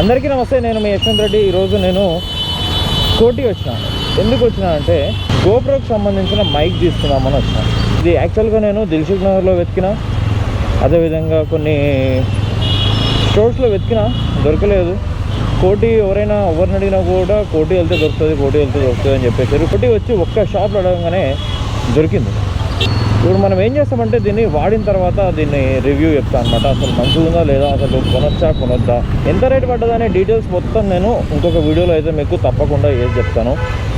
అందరికీ నమస్తే నేను మీ యశ్వంత్ రెడ్డి. ఈరోజు నేను కోటి వచ్చిన. ఎందుకు వచ్చిన అంటే గోప్రోకి సంబంధించిన మైక్ తీసుకుందామని వచ్చిన. ఇది యాక్చువల్గా నేను దిల్సుఖ్ నగర్లో వెతికిన. అదేవిధంగా కొన్ని స్టోర్స్లో వెతికిన. దొరకలేదు. కోటి ఎవరైనా ఎవరిని అడిగినా కూడా కోటి వెళ్తే దొరుకుతుంది కోటి వెళ్తే దొరుకుతుంది అని చెప్పేసారు. కోటి వచ్చి ఒక్క షాప్లో అడగగానే దొరికింది. ఇప్పుడు మనం ఏం చేస్తామంటే దీన్ని వాడిన తర్వాత దీన్ని రివ్యూ చెప్తాను అనమాట అసలు మంచిగా ఉందా లేదా? అసలు కొనొచ్చా? కొనొద్దా? ఎంత రేట్ పడ్డదనే డీటెయిల్స్ మొత్తం నేను ఇంకొక వీడియోలో అయితే మీకు తప్పకుండా ఏది చెప్తాను.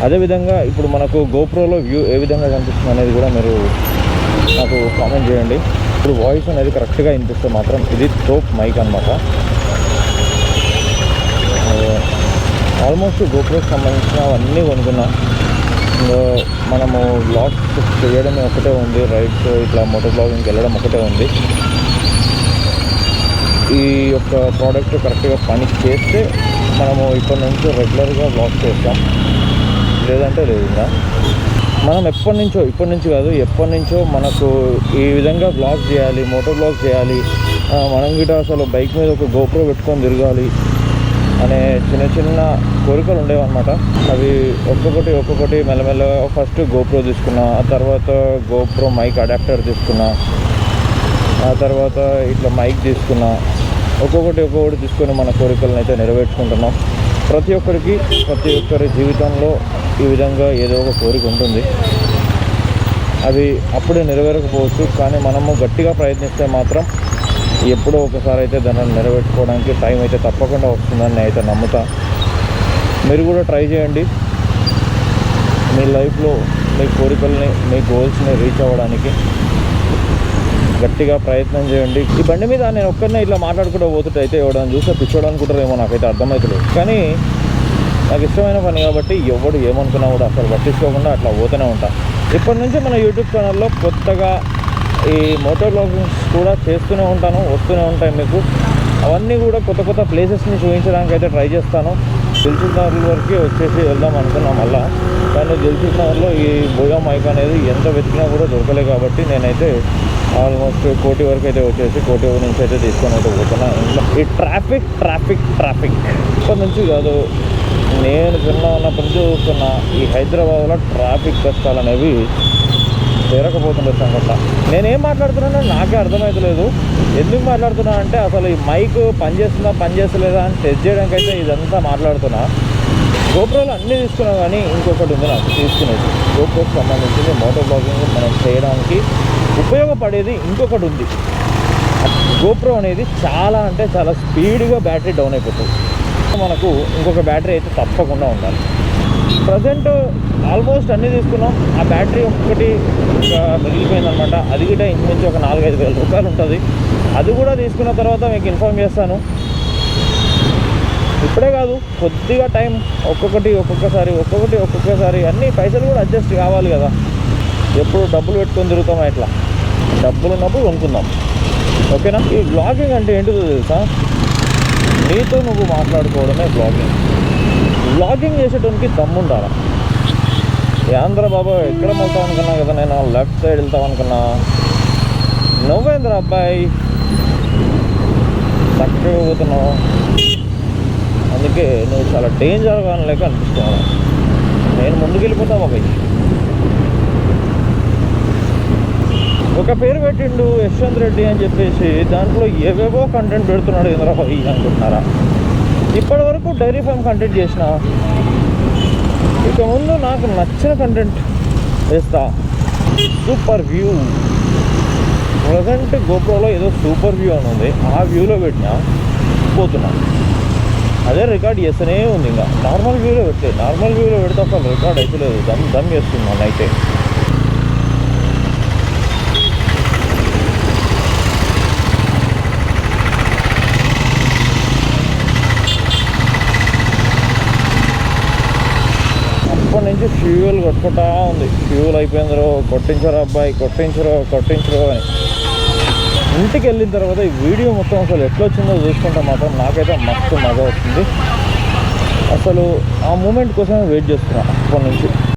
అదేవిధంగా ఇప్పుడు మనకు గోప్రోలో వ్యూ ఏ విధంగా కనిపిస్తుంది అనేది కూడా మీరు నాకు కామెంట్ చేయండి. ఇప్పుడు వాయిస్ అనేది కరెక్ట్గా వినిపిస్తే మాత్రం ఇది టోప్ మైక్ అనమాట ఆల్మోస్ట్ గోప్రోకి సంబంధించిన అవన్నీ కొనుక్కున్నా. ఇంకా మనము బ్లాగ్ చేయడం ఒకటే ఉంది రైడ్స్ ఇట్లా మోటార్ బ్లాగింగ్కి వెళ్ళడం ఒకటే ఉంది. ఈ యొక్క ప్రోడక్ట్ కరెక్ట్గా పని చేస్తే మనము ఇప్పటి నుంచి రెగ్యులర్గా బ్లాగ్ చేస్తాం. లేదంటే లేదు ఇంకా. మనం ఎప్పటి నుంచో ఇప్పటి నుంచి కాదు ఎప్పటి నుంచో మనకు ఈ విధంగా బ్లాగ్ చేయాలి మోటార్ బ్లాగ్ చేయాలి. మనం గిట అసలు బైక్ మీద ఒక గోప్రో పెట్టుకొని తిరగాలి. అనే చిన్న చిన్న కోరికలు ఉండేవన్నమాట. అవి ఒక్కొక్కటి ఒక్కొక్కటి మెల్లమెల్లగా ఫస్ట్ గోప్రో తీసుకున్నా ఆ తర్వాత గోప్రో మైక్ అడాప్టర్ తీసుకున్నా ఆ తర్వాత ఇట్లా మైక్ తీసుకున్నా ఒక్కొక్కటి ఒక్కొక్కటి తీసుకొని మన కోరికలను అయితే నెరవేర్చుకుంటున్నాం. ప్రతి ఒక్కరికి ప్రతి ఒక్కరి జీవితంలో ఈ విధంగా ఏదో ఒక కోరిక ఉంటుంది. అవి అప్పుడే నెరవేరకపోవచ్చు కానీ మనము గట్టిగా ప్రయత్నిస్తే మాత్రం ఎప్పుడో ఒకసారి అయితే దాన్ని నెరవేర్చుకోవడానికి టైం అయితే తప్పకుండా వస్తుందని నేను అయితే నమ్ముతా. మీరు కూడా ట్రై చేయండి. మీ లైఫ్లో మీ కోరికల్ని మీ గోల్స్ని రీచ్ అవ్వడానికి గట్టిగా ప్రయత్నం చేయండి. ఈ బండి మీద నేను ఒక్కరినే ఇట్లా మాట్లాడుకుంటూ పోతుంటే అయితే ఎవడని చూస్తే పిచ్చోడు నాకైతే అర్థమవుతలేదు కానీ నాకు ఇష్టమైన పని కాబట్టి ఎవడు ఏమనుకున్నా కూడా అసలు పట్టించుకోకుండా అట్లా పోతూనే ఉంటా. ఇప్పటి నుంచి మన యూట్యూబ్ ఛానల్లో కొత్తగా ఈ మోటార్ బ్లాగింగ్స్ కూడా చేస్తూనే ఉంటాను వస్తూనే ఉంటాయి మీకు. అవన్నీ కూడా కొత్త కొత్త ప్లేసెస్ని చూపించడానికి అయితే ట్రై చేస్తాను. దిల్సుఖ్ వరకు వచ్చేసి వెళ్దాం అనుకున్నాం మళ్ళా. కానీ దిల్సుఖ్ ఈ బోయా మైక్ అనేది ఎంత వెతికినా కూడా దొరకలే కాబట్టి నేనైతే ఆల్మోస్ట్ కోటి వరకు అయితే వచ్చేసి కోటి నుంచి అయితే తీసుకొని అయితే పోతున్నా. ఈ ట్రాఫిక్ ట్రాఫిక్ ట్రాఫిక్ ఇప్పటి నుంచి కాదు నేను చిన్న ఉన్నప్పటి నుంచి చూస్తున్నా ఈ హైదరాబాద్లో ట్రాఫిక్ కష్టాలు అనేవి తీరకపోతుండే సంగత నేనేం మాట్లాడుతున్నానో నాకే అర్థమవుతలేదు ఎందుకు మాట్లాడుతున్నా అంటే అసలు ఈ మైక్ పనిచేస్తుందా పనిచేస్తలేదా అని టెస్ట్ చేయడానికి అయితే ఇదంతా మాట్లాడుతున్నా. గోప్రోలు అన్నీ తీసుకున్నాం కానీ ఇంకొకటి ఉంది నాకు తీసుకునేది. గోప్రోకి సంబంధించింది మోటార్ బ్లాగింగ్ మనం చేయడానికి ఉపయోగపడేది ఇంకొకటి ఉంది. గోప్రో అనేది చాలా అంటే చాలా స్పీడ్గా బ్యాటరీ డౌన్ అయిపోతుంది. మనకు ఇంకొక బ్యాటరీ అయితే తప్పకుండా ఉండాలి. ప్రజెంట్ ఆల్మోస్ట్ అన్నీ తీసుకున్నాం. ఆ బ్యాటరీ ఒక్కటి ఇంకా మిగిలిపోయిందనమాట అది కూడా ఇంచుమించు ఒక నాలుగైదు వేల రూపాయలు ఉంటుంది. అది కూడా తీసుకున్న తర్వాత మీకు ఇన్ఫామ్ చేస్తాను. ఇప్పుడే కాదు కొద్దిగా టైం ఒక్కొక్కటి ఒక్కొక్కసారి ఒక్కొక్కటి ఒక్కొక్కసారి అన్ని పైసలు కూడా అడ్జస్ట్ కావాలి కదా. ఎప్పుడు డబ్బులు పెట్టుకొని తిరుగుతామా ఇట్లా డబ్బులు ఉన్నప్పుడు కొనుక్కుందాం. ఓకేనా? ఈ బ్లాగింగ్ అంటే ఏంటిదో తెలుసా? నీతో నువ్వు మాట్లాడుకోవడమే బ్లాగింగ్ లాగింగ్ చేసేటానికి దమ్ము ఏంద్ర యాంధ్ర బాబా ఎక్కడ వెళ్తావు అనుకున్నా కదా నేను లెఫ్ట్ సైడ్ వెళ్తావు అనుకున్నా. నువ్వేంద్ర అబ్బాయి? చక్కగా పోతున్నావు. అందుకే నువ్వు చాలా డేంజర్గా లేక అనిపిస్తున్నావు. నేను ముందుకు వెళ్ళిపోతా బాబాయ్. ఒక పేరు పెట్టిండు యశ్వంత్ రెడ్డి అని చెప్పేసి దాంట్లో ఏవేవో కంటెంట్ పెడుతున్నాడు ఇంద్రా అనుకుంటున్నారా? ఇప్పటి వరకు డైరీ ఫామ్ కంటెంట్ చేసిన. ఇక ముందు నాకు నచ్చిన కంటెంట్ వేస్తా. సూపర్ వ్యూ ప్రజెంట్ గోప్రోలో ఏదో సూపర్ వ్యూ అని ఉంది. ఆ వ్యూలో పెట్టినా పోతున్నా. అదే రికార్డ్ చేస్తూనే ఉంది ఇంకా. నార్మల్ వ్యూలో పెట్టే నార్మల్ వ్యూలో పెడితే అసలు రికార్డ్ అయితే లేదు. దమ్ దమ్ చేస్తుంది నన్ను అయితే అప్పటి నుంచి ఫ్యూయల్ కొట్టుకుంటా ఉంది. ఫ్యూయల్ అయిపోయిందిరో కొట్టించరు అబ్బాయి కొట్టించరు కొట్టించరు అని. ఇంటికి వెళ్ళిన తర్వాత ఈ వీడియో మొత్తం అసలు ఎట్లా వచ్చిందో చూసుకుంటే మాత్రం నాకైతే మస్తు మజా వస్తుంది. అసలు ఆ మూమెంట్ కోసమే వెయిట్ చేస్తున్నా అప్పటి నుంచి.